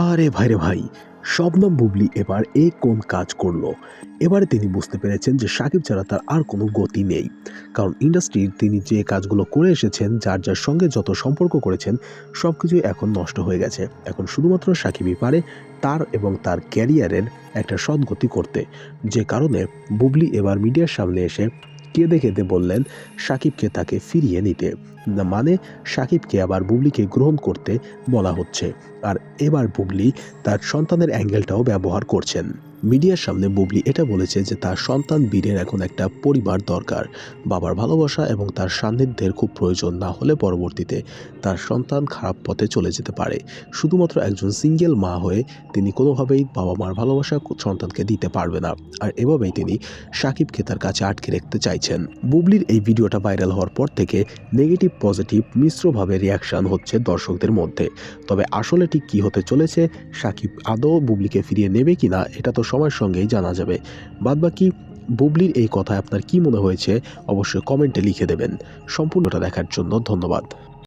আরে ভাইরে ভাই, শবনম বুবলি এবার এ কোন কাজ করল? এবারে তিনি বুঝতে পেরেছেন যে সাকিব ছাড়া তার আর কোনো গতি নেই। কারণ ইন্ডাস্ট্রির তিনি যে কাজগুলো করে এসেছেন, যার যার সঙ্গে যত সম্পর্ক করেছেন সব কিছুই এখন নষ্ট হয়ে গেছে। এখন শুধুমাত্র সাকিবই পারে তার এবং তার ক্যারিয়ারের একটা সদ্গতি করতে। যে কারণে বুবলি এবার মিডিয়ার সামনে এসে কেঁদে কেঁদে বললেন, সাকিবকে তাকে ফিরিয়ে নিতে। মানে সাকিবকে আবার বুবলিকে গ্রহণ করতে বলা হচ্ছে। আর এবার বুবলি তার সন্তানের অ্যাঙ্গেলটাও ব্যবহার করছেন। মিডিয়ার সামনে বুবলি এটা বলেছে যে তার সন্তান বীরের এখন একটা পরিবার দরকার। বাবার ভালোবাসা এবং তার সান্নিধ্যের খুব প্রয়োজন না হলে পরবর্তীতে তার সন্তান খারাপ পথে চলে যেতে পারে। শুধুমাত্র একজন সিঙ্গেল মা হয়ে তিনি কোনোভাবেই বাবা মার ভালোবাসা সন্তানকে দিতে পারবে না। আর এভাবেই তিনি সাকিবকে তার কাছে আটকে রাখতে চাইছেন। বুবলির এই ভিডিওটা ভাইরাল হওয়ার পর থেকে নেগেটিভ, পজিটিভ, মিশ্রভাবে রিয়াকশান হচ্ছে দর্শকদের মধ্যে। তবে আসলে ঠিক কী হতে চলেছে, সাকিব আদৌ বুবলিকে ফিরিয়ে নেবে কিনা, এটা তো সময়ের সঙ্গেই জানা যাবে। বাদবাকি বুবলির এই কথায় আপনার কি মনে হয়েছে, অবশ্যই কমেন্টে লিখে দেবেন। সম্পূর্ণটা দেখার জন্য ধন্যবাদ।